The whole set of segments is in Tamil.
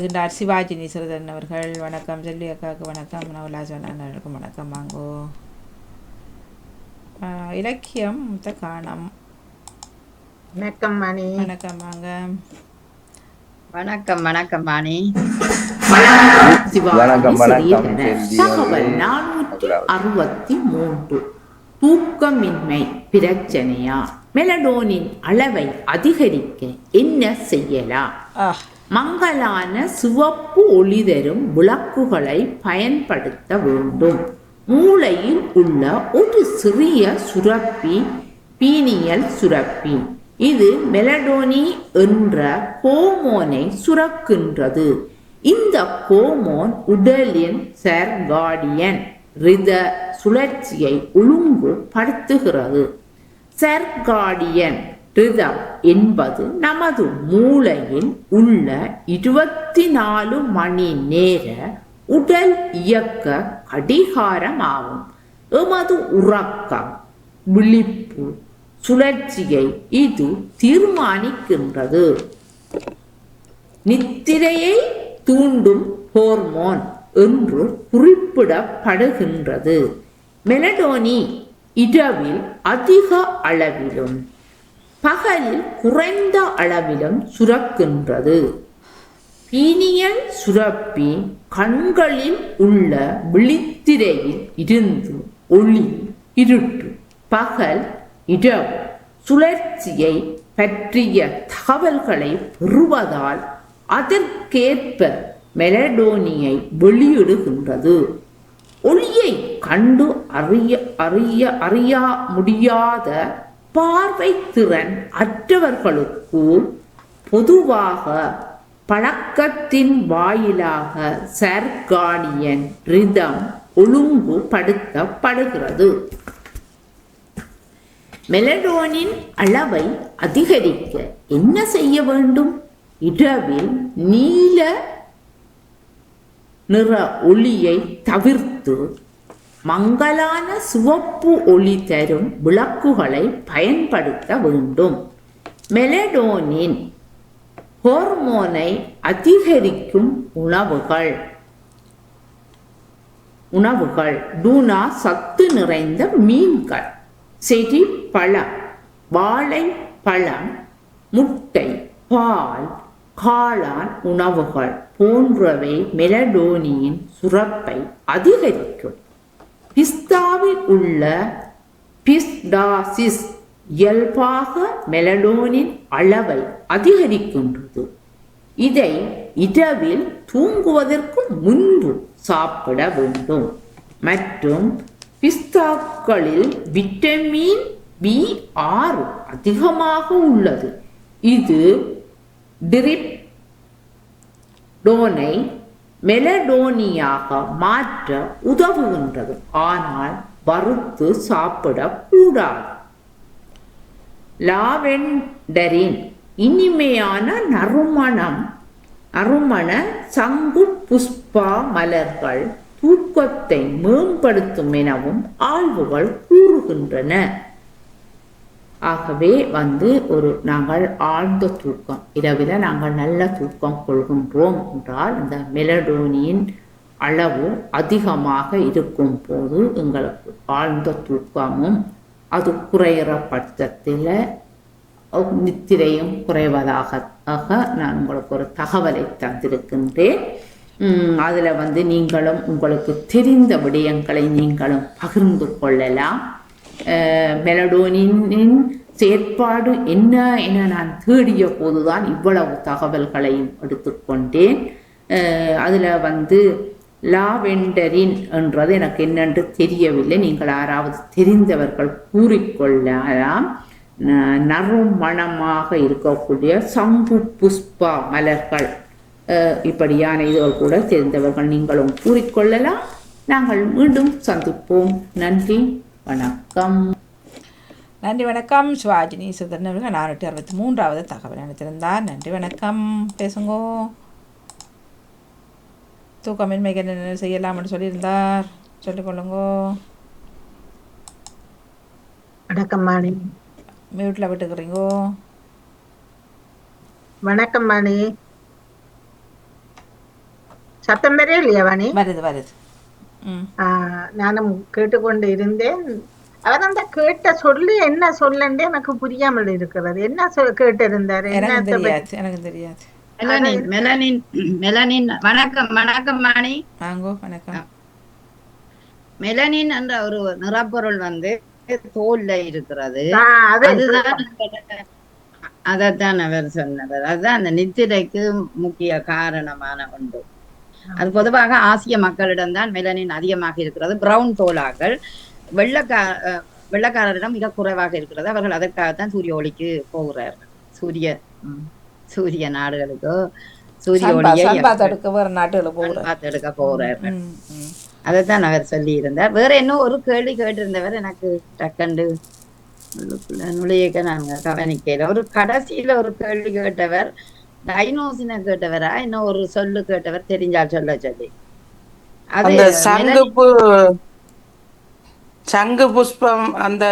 இருக்கின்றார் சிவாஜி நீசரதன் அவர்கள். வணக்கம். செல்வி அக்காவுக்கு வணக்கம். நவலாசன் அண்ணனுக்கும் வணக்கம். வாங்கோ. ஆஹ் இலக்கியம் முத்த காணம் வணக்கம் மணி வணக்கம் வாங்க. வணக்கம் வணக்கம் வாணி. தகவல். நானூற்றி அறுபத்தி மூன்று. தூக்கமின்மை பிரச்சனையா? மெலடோனின் அளவை அதிகரிக்க என்ன செய்யலாம்? மங்கலான சிவப்பு ஒளி தரும் விளக்குகளை பயன்படுத்த வேண்டும். மூளையில் உள்ள ஒரு சிறிய சுரப்பி பீனியல் சுரப்பி. இது மெலடோனி என்ற ஹோமோனை சுரக்கின்றது. இந்த ஹோமோன் உடலின் சர்காடியன் ரித சுழற்சியை ஒழுங்குபடுத்துகிறது. சர்காடியன் ரிதம் என்பது நமது மூளையில் உள்ள இருபத்தி நாலு மணி நேர உடல் இயக்க கடிகாரமாகும். எமது உறக்கம் விழிப்பு சுழற்சியை இது தீர்மானிக்கின்றது. நித்திரையை தூண்டும் ஹோர்மோன் என்று குறிப்பிடப்படுகின்றது. மெலடோனி இரவில் அதிக அளவிலும் பகலில் குறைந்த அளவிலும் சுரக்கின்றது. பீனியல் சுரப்பி கண்களில் உள்ள விழித்திரையில் இருந்து ஒளி இருட்டு. பகல் இரவு சுழற்சியை பற்றிய தகவல்களை பெறுவதால் அதற்கேற்ப மெலடோனியை வெளியிடுகின்றது. ஒளியை கண்டு அறிய அறிய அறியா முடியாத பார்வை திறன் அற்றவர்களுக்கு பொதுவாக பழக்கத்தின் வாயிலாக சர்கானியன் ரிதம் ஒழுங்குபடுத்தப்படுகிறது. மெலடோனின் அளவை அதிகரிக்க என்ன செய்ய வேண்டும்? இரவில் நீல நிற ஒளியை தவிர்த்து மங்கலான சிவப்பு ஒளி தரும் விளக்குகளை பயன்படுத்த வேண்டும். மெலடோனின் ஹோர்மோனை அதிகரிக்கும் உணவுகள். உணவுகள். டூனா சத்து நிறைந்த மீன்கள். செடி பழம் வாழை பழம் முட்டை பால் காளான் உணவுகள் போன்றவை மெலடோனியின் சுரப்பை அதிகரிக்கும். பிஸ்தாவில் உள்ள பிஸ்டாசிஸ் இயல்பாக மெலடோனின் அளவை அதிகரிக்கின்றது. இதை இரவில் தூங்குவதற்கு முன்பு சாப்பிட வேண்டும். மற்றும் பிஸ்தாக்களில் விட்டமின் பி ஆறு அதிகமாக உள்ளது. இது டிரிப் டோனை மெலடோனியாக மாற்ற உதவுகின்றது. ஆனால் வறுத்து சாப்பிடக்கூடாது. லாவெண்டரின் இனிமையான நறுமணம் நறுமண சங்கு புஷ்பா மலர்கள் தூக்கத்தை மேம்படுத்தும் எனவும் ஆய்வுகள் கூறுகின்றன. ஆகவே வந்து ஒரு நாங்கள் ஆழ்ந்த தூக்கம் இரவில் நாங்கள் நல்ல தூக்கம் கொள்கின்றோம் என்றால் இந்த மெலடோனியின் அளவு அதிகமாக இருக்கும் போது எங்களுக்கு ஆழ்ந்த தூக்கமும் அது குறையிற பட்சத்தில் நித்திரையும் குறைவதாக ஆக நான் உங்களுக்கு ஒரு தகவலை தந்திருக்கின்றேன். அதில் வந்து நீங்களும் உங்களுக்கு தெரிந்த விடயங்களை நீங்களும் பகிர்ந்து கொள்ளலாம். மெலடோனின் செயற்பாடு என்ன என நான் தேடிய போதுதான் இவ்வளவு தகவல்களையும் எடுத்துக்கொண்டேன் அதில் வந்து லாவெண்டரின் என்றது எனக்கு என்னென்று தெரியவில்லை நீங்கள் யாராவது தெரிந்தவர்கள் கூறிக்கொள்ளலாம் ந- நறுமணமாக இருக்கக்கூடிய சங்கு புஷ்பா மலர்கள் இப்படியான இதுகள் கூட தெரிந்தவர்கள் நீங்களும் கூறிக்கொள்ளலாம் நாங்கள் மீண்டும் சந்திப்போம் நன்றி வணக்கம். நன்றி வணக்கம். சிவாஜினி சுதன் அவர்கள் நானூற்றி அறுபத்தி மூன்றாவது தகவல் அளித்திருந்தார் நன்றி வணக்கம். பேசுங்கோ. தூக்கமின்மைக்கு என்ன செய்யலாம்னு சொல்லியிருந்தார். சொல்லிக்கொள்ளுங்கோ வணக்கம் மணி. மியூட்டில் விட்டுக்கிறீங்கோ. வணக்கம் மணி. சத்தம் பெரிய இல்லையா வாணி வருது வருது. நானும் கேட்டுக்கொண்டு இருந்தேன் அவர் அந்த கேட்ட சொல்லி என்ன சொல்லண்டே எனக்கு புரியாமல் இருக்கிறது என்ன சொல் கேட்டிருந்தாரு எனக்கு தெரியாது எனக்கு தெரியாது மெலனின் மெலனின் மெலனின் வணக்கம் வணக்கம் மாணி வாங்கோ வணக்கம் மெலனின் என்ற ஒரு நிறப்பொருள் வந்து தோல்ல இருக்கிறது அதுதான் அதைத்தான் அவர் சொன்னவர் அதுதான் அந்த நித்திரைக்கு முக்கிய காரணமான ஒன்று அது பொதுவாக ஆசிய மக்களிடம் தான் மெலனின் அதிகமாக இருக்கிறது. பிரவுன் தோலாக்கள் வெள்ளக்கா வெள்ளக்காரரிடம் மிக குறைவாக இருக்கிறது. அவர்கள் அதற்காகத்தான் சூரிய ஒளிக்கு போகிறார்கள் சூரிய சூரிய நாடுகளுக்கோ சூரிய ஒளியை எடுக்க ம் அதைத்தான் அவர் சொல்லி இருந்தார் வேற இன்னும் ஒரு கேள்வி கேட்டிருந்தவர்? எனக்கு டக்கண்டு நுழையக்க நாங்க கவனிக்கல. ஒரு கடைசியில ஒரு கேள்வி கேட்டவர் டைனோசின கேட்டவரா இன்னும் ஒரு சொல்லு கேட்டவர் தெரிஞ்சால் சொல்ல சொல்லி. அது அந்த சங்குப்பு சங்கு புஷ்பம் அந்த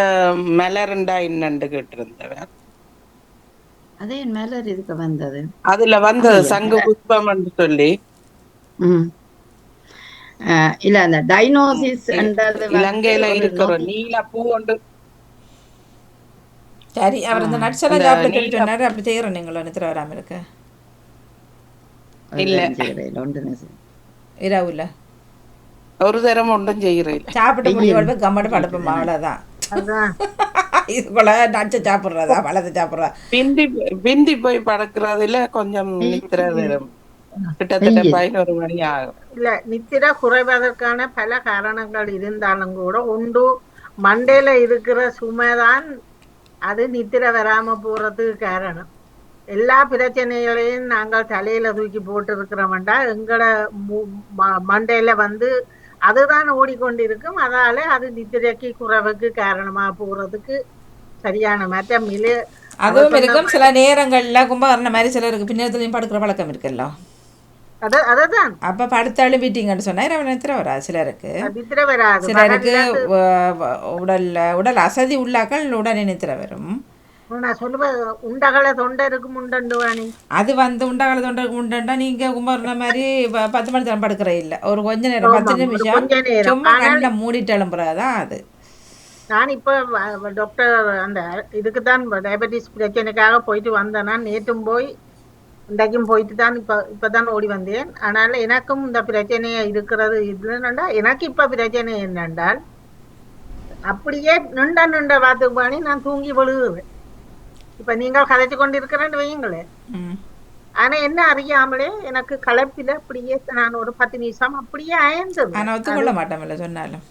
மலருண்டா என்னண்டு கேட்டிருந்தவர். அதே என் மேல இதுக்கு வந்தது? அதுல வந்தது சங்கு புஷ்பம் சொல்லி. இல்ல அந்த டைனோசிஸ் இலங்கையில இருக்கிற. நீல பூ ஒன்று சரி அவர் இந்த சொன்னாரு அப்படி செய்கிறோம் நீங்களும் நித்திர வராமல் இருக்க. இல்ல. இரவுல ஒரு தரம் ஒன்றும் செய்யறேன் சாப்பிட்டு முடிவோட கம்மட்டு படுப்போம் அவ்வளோதான் அதான். இதுக்குள்ள நச்சு சாப்பிட்றதா பழத்தை சாப்பிட்றதா? பிந்தி பிந்தி போய் படுக்கிறதுல கொஞ்சம் நித்திர வரும். கிட்டத்தட்ட. பதினோரு மணி ஆகும். இல்ல நித்திர குறைவதற்கான பல காரணங்கள் இருந்தாலும் கூட உண்டு. மண்டையில இருக்கிற சுமைதான் அது நித்திர வராம போறதுக்கு காரணம். எல்லா பிரச்சனைகளையும் நாங்கள் தலையில தூக்கி போட்டு இருக்கிறோம்டா எங்களோட மண்டையில வந்து அதுதான் ஓடிக்கொண்டிருக்கும். அதால அது நித்திரைக்கு குறைவுக்கு காரணமா போறதுக்கு சரியான மற்ற மிலு அதுவும் இருக்கும். சில நேரங்கள்ல கும்பகரண மாதிரி சிலருக்கு பின்னத்துலையும் படுக்கிற பழக்கம் இருக்குல்ல. அத அததான். அப்போ படுத்தாலும் வீட்டிங்கன்னு சொன்னா இரவு நேரத்தில் வராது சிலருக்கு. சிலருக்கு உடல்ல உடல் அசதி உள்ளாக்கள் உடனே நித்திர வரும். நான் சொல்லுவேன் உண்டகளை தொண்டை இருக்கும் உண்டண்டு வாணி. அது வந்து உண்டாகல தொண்டருக்கு உண்டா நீங்க கும்பகரண மாதிரி பத்து மணி நேரம் படுக்கிற இல்ல. ஒரு கொஞ்ச நேரம் பத்து நிமிஷம். சும்மா கண்ணில் மூடிட்டு எழும்புறதுதான் அது. நான் இப்ப டாக்டர் அந்த இதுக்கு தான் டயபெட்டிஸ் பிரச்சனைக்காக போயிட்டு வந்தேன் நான் நேற்றும் போய் இன்றைக்கும் போயிட்டு தான் இப்ப இப்பதான் ஓடி வந்தேன். ஆனால் எனக்கும் இந்த பிரச்சனையே இருக்கிறது. இதுன்னா எனக்கு இப்ப பிரச்சனை என்னென்றால் அப்படியே நிண்ட நிண்ட வாத்துக்கு பண்ணி நான் தூங்கி விழுகுவேன். இப்ப நீங்கள் கதைச்சு கொண்டு இருக்கிறேன்னு வையுங்களேன். ம். ஆனா என்ன அறியாமலே எனக்கு களைப்பில அப்படியே நான் ஒரு பத்து நிமிஷம் அப்படியே அயர்ந்தது. ஆனா ஒத்துக்கொள்ள மாட்டோம்ல சொன்னாலும்.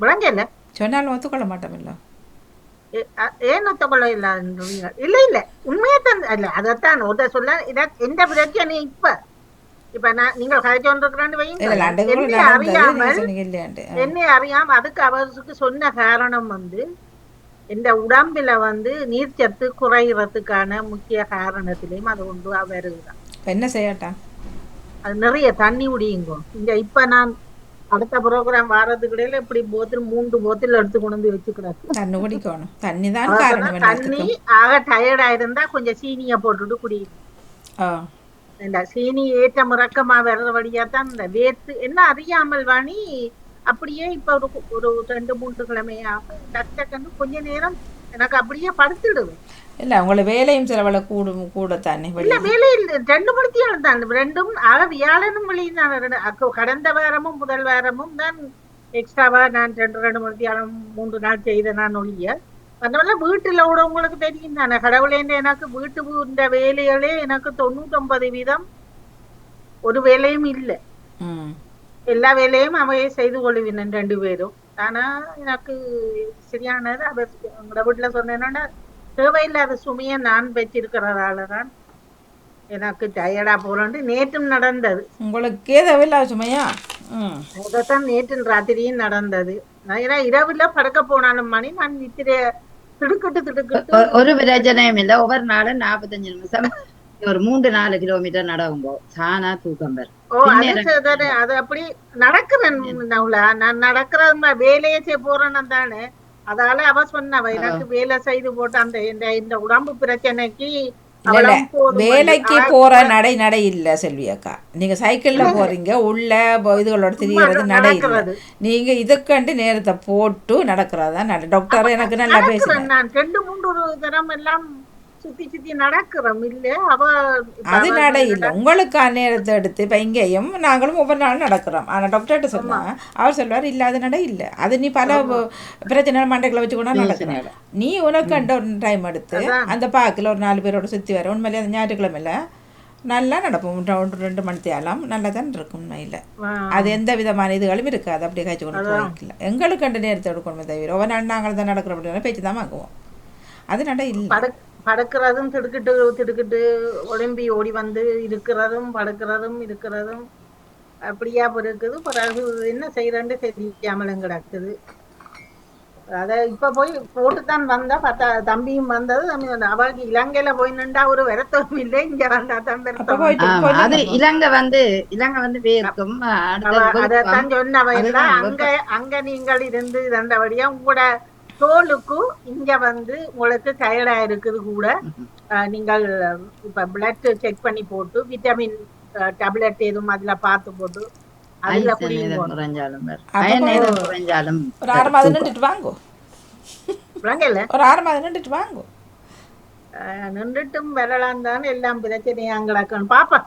விளங்கல. சொன்னாலும் ஒத்துக்கொள்ள மாட்டோம்ல ஏன் ஒத்துக்கொள்ள இல்லாதீங்க இல்ல இல்ல. உண்மையை தான் இல்ல அதைத்தான் ஒரு சொல்ல இத எந்த பிரச்சனை இப்ப இப்ப நான் நீங்கள் கதைச்சு கொண்டிருக்கிறேன்னு வையுங்க இல்ல என்னை அறியாமல் என்னை அறியாம அதுக்கு அவருக்கு சொன்ன காரணம் வந்து இந்த உடம்புல வந்து நீர்ச்சத்து குறைகிறதுக்கான முக்கிய காரணத்திலையும் அது ஒன்று வருதுதான் என்ன செய்யட்டா? அது நிறைய தண்ணி குடியுங்க. இந்த இப்ப நான் அடுத்த ப்ரோக்ராம் வாரத்துக்கு இடையில இப்படி போத்தில் மூன்று போத்தில் எடுத்து கொண்டு வந்து வச்சுக்கிறாரு தண்ணி குடிக்கணும். தண்ணி தான் காரணம் தண்ணி ஆக டயர்டா இருந்தா கொஞ்சம் சீனியை போட்டுட்டு குடிக்கணும் இந்த சீனி ஏற்ற முறக்கமா வர்ற வழியா தான் இந்த வேர்த்து என்ன அறியாமல் வாணி அப்படியே இப்ப ஒரு ஒரு ரெண்டு மூன்று கிழமையாக டக்கு கொஞ்ச நேரம் எனக்கு அப்படியே படுத்துடுவேன் இல்ல உங்களுக்கு வேலையும் சிலவள கூடும் கூட தானே இல்ல வேலையில் ரெண்டு மணித்தியாலும் தான் ரெண்டும் ஆக வியாழனும் வெளியும் தான் கடந்த வாரமும் முதல் வாரமும் தான் எக்ஸ்ட்ராவா நான் ரெண்டு ரெண்டு மணித்தியாலும் மூன்று நாள் செய்த நான் ஒழிய அதனால வீட்டுல கூட உங்களுக்கு தெரியும் தானே. கடவுளேன்னு எனக்கு வீட்டு இந்த வேலைகளே எனக்கு தொண்ணூத்தொன்பது வீதம் ஒரு வேலையும் இல்லை. எல்லா வேலையும் அவையே செய்து கொள்ளுவினன் ரெண்டு பேரும். ஆனா எனக்கு சரியானது அவர் உங்களோட வீட்டுல சொன்னேன்னா தேவையில்லாத சுமையை நான் வச்சிருக்கிறதால தான் எனக்கு டயர்டா போறேன்னு நேற்றும் நடந்தது. உங்களுக்கு தேவையில்ல சுமையா? அதைத்தான் நேற்று ராத்திரியும் நடந்தது. நான் ஏன்னா இரவுல படுக்க போனாலும் மணி நான் நித்திர திடுக்கிட்டு திடுக்கிட்டு. ஒரு பிரச்சனையும் இல்ல. ஒவ்வொரு நாளும் நாற்பத்தஞ்சு நிமிஷம். ஒரு மூன்று நாலு கிலோமீட்டர் நடக்கும்போ சானா தூக்கம் வரும் ஓ அது அப்படி நடக்கிறேன். நான் நடக்கிறது ம- வேலையே செய்ய போறேன்னு தானே அதால அவ சொன்னவ எனக்கு வேலை செய்து போட்டு அந்த இந்த உடம்பு பிரச்சனைக்கு வேலைக்கு போற நடை நடை இல்ல செல்வி அக்கா. நீங்க சைக்கிள்ல போறீங்க உள்ள இதுகளோட திரியறது நடை இல்ல. நடக்கிறது. நீங்க இதுக்கண்டு நேரத்தை போட்டு நடக்கிறதா நட டாக்டர் எனக்கு நல்லா நடக்கிறேன் நான். ரெண்டு மூன்று தரம் எல்லாம் சுத்தி சுத்தி நடக்கிறோம். இல்ல அவ அது நடை இல்லை. உங்களுக்கான நேரத்தை எடுத்து இப்போ இங்கேயும் நாங்களும் ஒவ்வொரு நாளும் நடக்கிறோம். ஆனால் டாக்டர்கிட்ட சொன்னா அவர் சொல்வார் இல்லை அது நடை இல்லை. அது நீ பல பிரச்சனை மண்டைகளை வச்சு கூட நடக்கிறேன் நீ உனக்கு கண்ட ஒரு டைம் எடுத்து அந்த பார்க்கில் ஒரு நாலு பேரோட சுற்றி வர. உண்மையிலே அந்த ஞாயிற்றுக்கிழமையில நல்லா நடப்போம். ரெண்டு ரெண்டு மணி தேலாம் நல்லா தான் இருக்கும் உண்மையில். அது எந்த விதமான இதுகளும் இருக்காது. அப்படியே காய்ச்சி கொண்டு போய்க்கல எங்களுக்கு கண்டு நேரத்தை எடுக்கணுமே தவிர ஒவ்வொரு நாள் நாங்கள் தான் நடக்கிற அப்படின்னா பேச்சு தான் வாங்குவோம். அது நடை இல்லை. படுக்கிறதும் திடுக்கிட்டு திடுக்கிட்டு ஒளிம்பி ஓடி வந்து இருக்கிறதும் படுக்கிறதும் இருக்கிறதும் அப்படியா இருக்குது. பிறகு என்ன செய்யறேன்னு தெரியாமலும் கிடக்குது. அத இப்ப போய் போட்டுத்தான் வந்தா பார்த்தா தம்பியும் வந்தது. தம்பி வந்தா அவளுக்கு இலங்கையில போய் நின்றா ஒரு விரத்தமும் இல்லை இங்க வந்தா தான் அது. இலங்கை வந்து இலங்கை வந்து வேர்க்கும். அடுத்தது அவ வெப்பம். அதத்தான் சொன்னவ அதுதான் அங்க அங்க நீங்கள் இருந்து இருந்தபடியா உங்களோட தோலுக்கு இங்க வந்து உங்களுக்கு டயர்டா இருக்குது கூட நீங்கள் இப்ப பிளட் செக் பண்ணி போட்டு விட்டமின் டேப்லெட் எதுவும் அதுல பார்த்து போட்டு அதுல குறைஞ்சாலும் ஒரு ஆறு மாதம் நின்றுட்டு வாங்கோ. ஒரு ஆறு மாதம் நின்றுட்டு வாங்கோ. நின்றுட்டும் வரலாம் தானே எல்லாம் பிரச்சனையா கிடக்கணும். பாப்பா.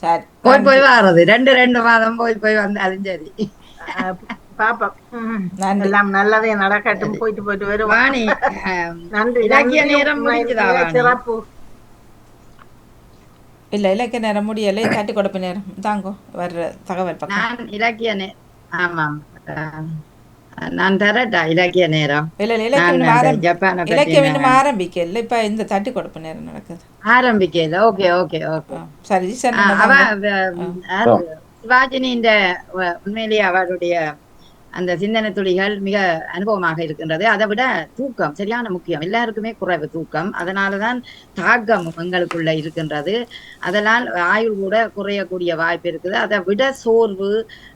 சரி போய் போய் வர்றது ரெண்டு ரெண்டு மாதம் போய் போய் வந்தாலும் சரி. அஹ், பாப்பா ம். நன்றி. எல்லாம் நல்லதே நடக்கட்டும். போயிட்டு போயிட்டு வருவோம். நன்றி? சிறப்பு. இல்லை இலக்கிய நேரம் முடியலை. தட்டி கொடுப்பு நேரம். தாங்கோ வர்ற தகவல் பக்கம். நான் இலக்கிய ஆமாம். ஆ, நான் தரட்டா இலக்கிய நேரம்? இல்லை இல்லை இலக்கியம் இலக்கியம் இன்னும் ஆரம்பிக்கல. இப்போ இந்த தட்டி கொடுப்பு நேரம் நடக்குது. ஆரம்பிக்கல. Okay okay okay. சரி சரி அவ? சிவாஜினி இந்த உண்மையிலேயே அவருடைய அந்த சிந்தனை துளிகள் மிக அனுபவமாக இருக்கின்றது. அதை விட தூக்கம் சரியான முக்கியம். எல்லாருக்குமே குறைவு தூக்கம். அதனாலதான் தாக்கம் எங்களுக்குள்ள இருக்கின்றது. அதனால் ஆயுள் கூட குறையக்கூடிய வாய்ப்பு இருக்குது. அதை விட சோர்வு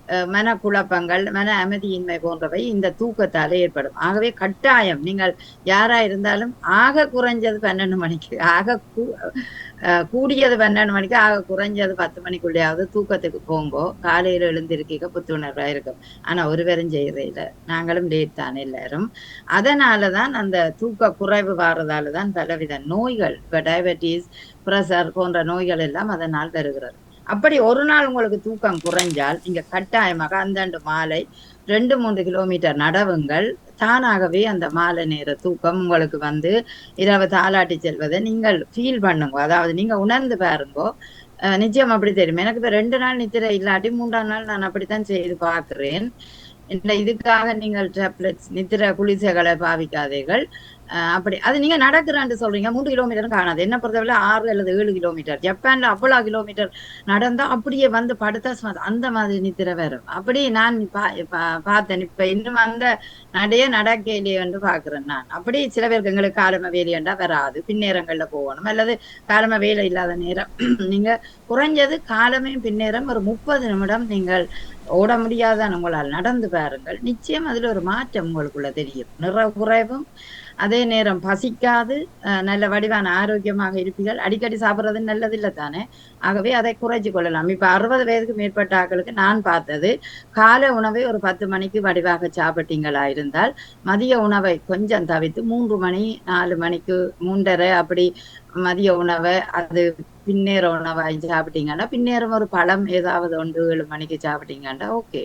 மனக்குழப்பங்கள் மன அமைதியின்மை போன்றவை இந்த தூக்கத்தால ஏற்படும். ஆகவே கட்டாயம் நீங்கள் யாரா இருந்தாலும் ஆக குறைஞ்சது பன்னெண்டு மணிக்கு ஆக கூ- கூடியது பன்னெண்டு மணிக்கு ஆக குறைஞ்சது பத்து மணிக்குள்ளேயாவது தூக்கத்துக்கு போங்கோ. காலையில எழுந்திருக்க புத்துணர்வா இருக்கும். ஆனா ஒருவரும் செய்யறதில்ல நாங்களும் லேட் தான் எல்லாரும். அதனாலதான் அந்த தூக்க குறைவு வாரதால தான் பலவித நோய்கள் இப்ப டயபெட்டிஸ் பிரஷர் போன்ற நோய்கள் எல்லாம் அதனால் வருகிறது. அப்படி ஒரு நாள் உங்களுக்கு தூக்கம் குறைஞ்சால் நீங்க கட்டாயமாக அந்தாண்டு மாலை ரெண்டு மூன்று கிலோமீட்டர் நடவுங்கள். தானாகவே அந்த மாலை நேர தூக்கம் உங்களுக்கு வந்து இரவு தாளாட்டி செல்வதை நீங்கள் ஃபீல் பண்ணுங்க. அதாவது நீங்க உணர்ந்து பாருங்கோ. அஹ் நிச்சயம் அப்படி தெரியும். எனக்கு இப்ப ரெண்டு நாள் நித்திரை இல்லாட்டி மூன்றாம் நாள் நான் அப்படித்தான் செய்து பார்க்கிறேன். இந்த இதுக்காக நீங்கள் டேப்லெட்ஸ் நித்திர குளிசைகளை பாவிக்காதீர்கள். அப்படி. அது நீங்க நடக்கிறேன்னு சொல்றீங்க. மூன்று கிலோமீட்டரும் காணாது. என்ன பொறுத்தவரை ஆறு அல்லது ஏழு கிலோமீட்டர் ஜப்பான்ல அவ்வளவு கிலோமீட்டர் நடந்தா அப்படியே வந்து படுத்தா அந்த மாதிரி நித்திர வரும் அப்படி நான் பா- பா- பார்த்தேன். இப்ப இன்னும் அந்த நடைய நடக்கையிலேயே வந்து பாக்குறேன் நான். அப்படி சில பேருக்கு எங்களுக்கு காலம வேலையண்டா வராது. பின்னேரங்கள்ல போகணும். அல்லது காலம வேலை இல்லாத நேரம். நீங்க குறைஞ்சது காலமே பின்னேரம். ஒரு முப்பது நிமிடம் நீங்கள் ஓட முடியாதான் உங்களால் நடந்து பாருங்கள். நிச்சயம் அதுல ஒரு மாற்றம் உங்களுக்குள்ள தெரியும். நிற குறைவும் அதே நேரம் பசிக்காது நல்ல வடிவான ஆரோக்கியமாக இருப்பீர்கள். அடிக்கடி சாப்பிடுறது நல்லது இல்லை தானே? ஆகவே அதை குறைஞ்சு கொள்ளலாம். இப்ப அறுபது வயதுக்கு மேற்பட்ட ஆக்களுக்கு நான் பார்த்தது காலை உணவை ஒரு பத்து மணிக்கு வடிவாக சாப்பிட்டீங்களா இருந்தால் மதிய உணவை கொஞ்சம் தவிர்த்து மூன்று மணி நாலு மணிக்கு மூன்றரை அப்படி மதிய உணவை அது பின்னேற உணவாய் சாப்பிட்டீங்கன்னா பின்னேறம் ஒரு பழம் ஏதாவது ஒன்று ஏழு மணிக்கு சாப்பிட்டீங்கன்னா ஓகே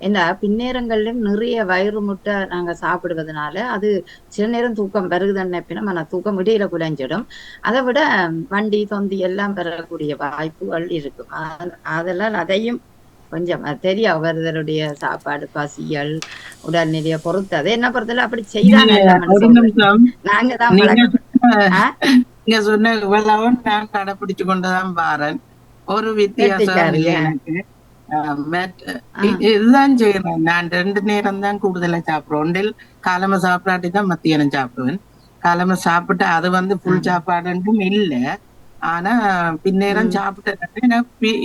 ஏன்னா பின்னேரங்கள்லயும் நிறைய வயிறு முட்டை நாங்க சாப்பிடுவதனால அது சில நேரம் தூக்கம் வருகுதுன்னு பின்ன ஆனா தூக்கம் இடையில குலைஞ்சிடும். அதை விட வண்டி தொந்தி எல்லாம் பெறக்கூடிய வாய்ப்புகள் இருக்கும். அதெல்லாம் அதையும் கொஞ்சம் தெரியும் ஒருவருடைய சாப்பாடு பசியல் உடல்நிலையை பொறுத்து. அது என்ன பொறுத்தல அப்படி செய்தா நல்ல ஒரு நிமிஷம் நாங்க தான் நீங்க சொன்ன இவ்வளவும் நான் கடைபிடிச்சு கொண்டுதான் பாரேன் ஒரு வித்தியாசம் இல்லை. எனக்கு. இதுதான் செய்யறேன் நான் ரெண்டு நேரம் தான் கூடுதலா சாப்பிடுவேன். ஒன்றில் காலம சாப்பிடாட்டி தான் மத்தியானம் சாப்பிடுவேன். காலம சாப்பிட்டு அது வந்து புல் சாப்பாடுன்றும் இல்ல. ஆனா பின்னேரம் சாப்பிட்ட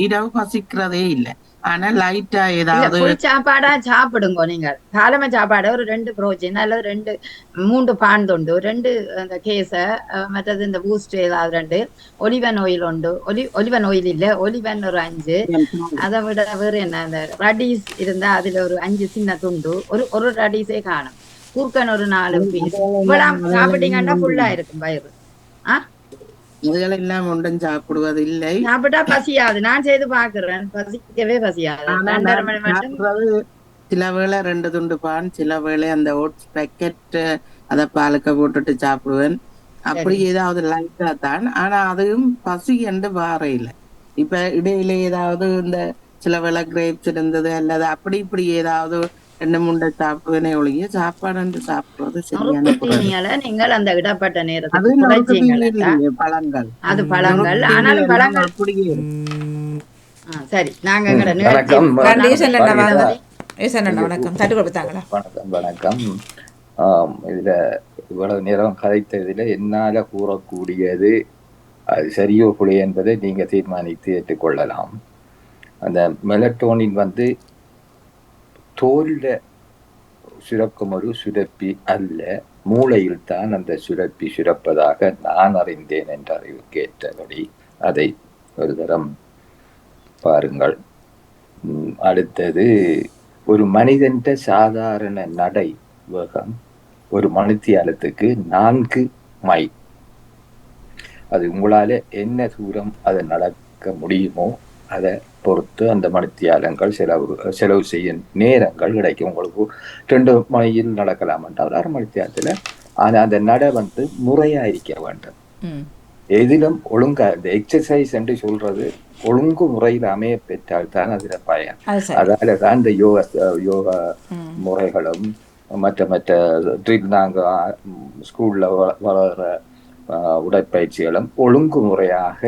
இரவு பசிக்கிறதே இல்ல. ஆனா லைட்டா ஏதாவது சாப்பாடா சாப்பிடுங்க நீங்கள் காலம சாப்பாடு ஒரு ரெண்டு புரோட்டீன் அல்லது ரெண்டு மூன்று பான் தொண்டு ரெண்டு அந்த கேச மற்றது இந்த பூஸ்ட் ஏதாவது ரெண்டு ஒலிவன் ஆயில் உண்டு ஒலி ஒலிவன் ஆயில் இல்ல ஒலிவன் ஒரு அஞ்சு. அதை விட வேற என்ன அந்த ரடீஸ் இருந்தா அதுல ஒரு அஞ்சு சின்ன துண்டு ஒரு ஒரு ரடீஸே காணும். கூர்க்கன் ஒரு நாலு பீஸ் சாப்பிட்டீங்கன்னா ஃபுல்லா இருக்கும் வயிறு. ஆ இதுகளெல்லாம் ஒன்றும் சாப்பிடுவது இல்லை. சாப்பிட்டா பசியாது. நான் செய்து பாக்குறேன் பசிக்கவே பசியாது. சில வேளை ரெண்டு துண்டு பான் சில வேளை அந்த ஓட்ஸ் பேக்கெட் அத பாலுக்க போட்டுட்டு சாப்பிடுவேன். அப்படி ஏதாவது லைட்டா தான். ஆனா அதுவும் பசி என்று வார இல்லை. இப்ப இடையில ஏதாவது இந்த சில வேளை கிரேப்ஸ் இருந்தது அல்லது அப்படி இப்படி ஏதாவது ரெண்டு முண்டை சாப்பிடுவேனே ஒழிய சாப்பாடு என்று சாப்பிடுறது சரியான நீங்கள் அந்த இடப்பட்ட? தீனியிலே பழங்கள் அது பழங்கள் ஆனாலும் பழங்கள் ஆ, சரி நாங்க வணக்கம். வணக்கம். வணக்கம் தட்டு கொடுத்தாங்களா வணக்கம் வணக்கம் ஆம், இதுல இவ்வளவு நேரம் கதைத்ததுல என்னால கூறக்கூடியது அது சரியோ புளி என்பதை நீங்க தீர்மானித்து ஏற்றுக்கொள்ளலாம் அந்த மெலட்டோனின் வந்து தோல்ல சுரக்கும் ஒரு சுரப்பி அல்ல. மூளையில் தான் அந்த சுரப்பி சுரப்பதாக நான் அறிந்தேன் என்ற அறிவுக்கேற்றபடி அதை ஒரு தரம் பாருங்கள். அடுத்தது ஒரு மனிதன்ட சாதாரண நடை வேகம் ஒரு மணித்தியாலத்துக்கு நான்கு மைல் அது உங்களால என்ன தூரம் அதை நடக்க முடியுமோ அதை பொறுத்து அந்த மணித்தியாலங்கள் செலவு செலவு செய்ய நேரங்கள் கிடைக்கும். உங்களுக்கு ரெண்டு மணியில் நடக்கலாம் என்றால் அரை மணித்தியாலத்துல ஆனா அந்த நட வந்து முறையா இருக்க வேண்டும் எதிலும் ஒழுங்கா இந்த எக்ஸசைஸ் என்று சொல்றது ஒழுங்கு முறையில் அமைய பெற்றால் தான் அதுல பயன் அதால தான் இந்த யோகா யோகா முறைகளும் மற்ற மற்ற ட்ரில் நாங்கள் ஸ்கூல்ல வளர்ற ஆஹ், உடற்பயிற்சிகளும் ஒழுங்கு முறையாக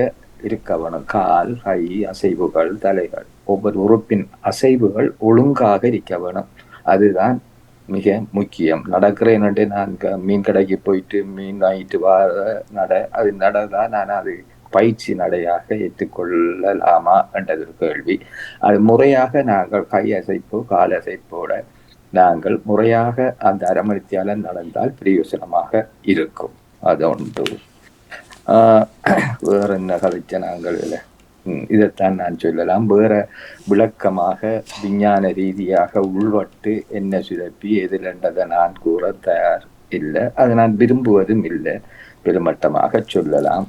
இருக்க வேணும் கால் கை அசைவுகள் தலைகள். ஒவ்வொரு உறுப்பின் அசைவுகள் ஒழுங்காக இருக்க வேணும். அதுதான் மிக முக்கியம். நடக்கிறேன் நான் க- மீன் கடைக்கு போயிட்டு மீன் வாங்கிட்டு வர நட. அது நடந்தால் நான் அது பயிற்சி நடையாக ஏற்றுக்கொள்ளலாமா என்றது கேள்வி. அது முறையாக நாங்கள் கை அசைப்பு கால் அசைப்போட நாங்கள் முறையாக அந்த அரமணித்தியால நடந்தால் பிரயோசனமாக இருக்கும். அது ஒன்று வேற என்ன கதைச்ச நாங்கள் இதைத்தான் நான் சொல்லலாம் வேற விளக்கமாக விஞ்ஞான ரீதியாக உள்வட்டு என்ன சுரப்பி எதிலன்றதை நான் கூற தயார் இல்லை அதை நான் விரும்புவதும் இல்லை பெருமட்டமாக சொல்லலாம்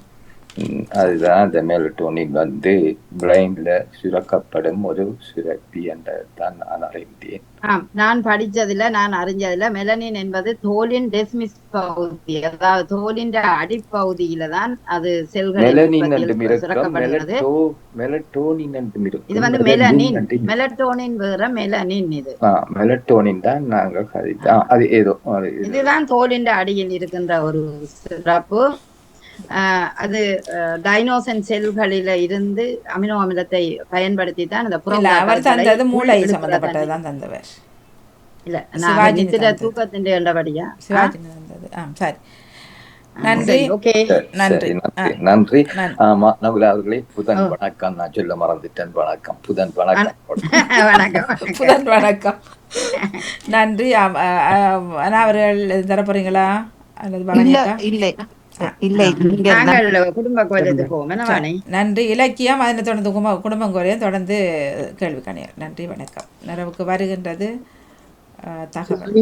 அதுதான் அந்த மெலட்டோனின் வந்து பிரெயின்ல சுரக்கப்படும் ஒரு சுரப்பி என்றதான் நான் அறிந்தேன். ஆம் நான் படிச்சதுல நான் அறிஞ்சதுல மெலனின் என்பது தோலின் டெஸ்மிஸ் பகுதி அதாவது தோலின் அடிப்பகுதியில தான் அது செல்கள் மெலனின் சுரக்கப்படுகிறது. மெலட்டோ மெலட்டோனின் என்றும் இருக்கும். இது வந்து மெலனின் மெலட்டோனின் வேற மெலனின் இது. மெலட்டோனின் தான் நாங்கள் அது ஏதோ. இதுதான் தோலின் அடியில் இருக்கின்ற ஒரு சிறப்பு. அது டைனோசன் செல்களில இருந்து அமினோ அமிலத்தை பயன்படுத்தி தான் அந்த அவர் தந்தது மூளை உள் சம்பந்தப்பட்டது தான் தந்தவர். இல்ல சிவாஜி நான் நித்திர. தூக்கத்தின் என்றபடியா சிவாஜி தந்தது. ஆ சரி. நன்றி. ஓகே. நன்றி. நன்றி. நகுல அவர்களே புதன். வணக்கம். நான் சொல்ல மறந்துட்டேன். வணக்கம். புதன் வணக்கம். வணக்கம். புதன் வணக்கம். நன்றி. அவர்கள் தர போறீங்களா? அல்லது இல்லை. நன்றி இலக்கியம் அதனை தொடர்ந்து குடும்ப குடும்பம் குறையும் தொடர்ந்து கேள்வி கணியர் நன்றி வணக்கம். நிறைவுக்கு வருகின்றது தகவல்.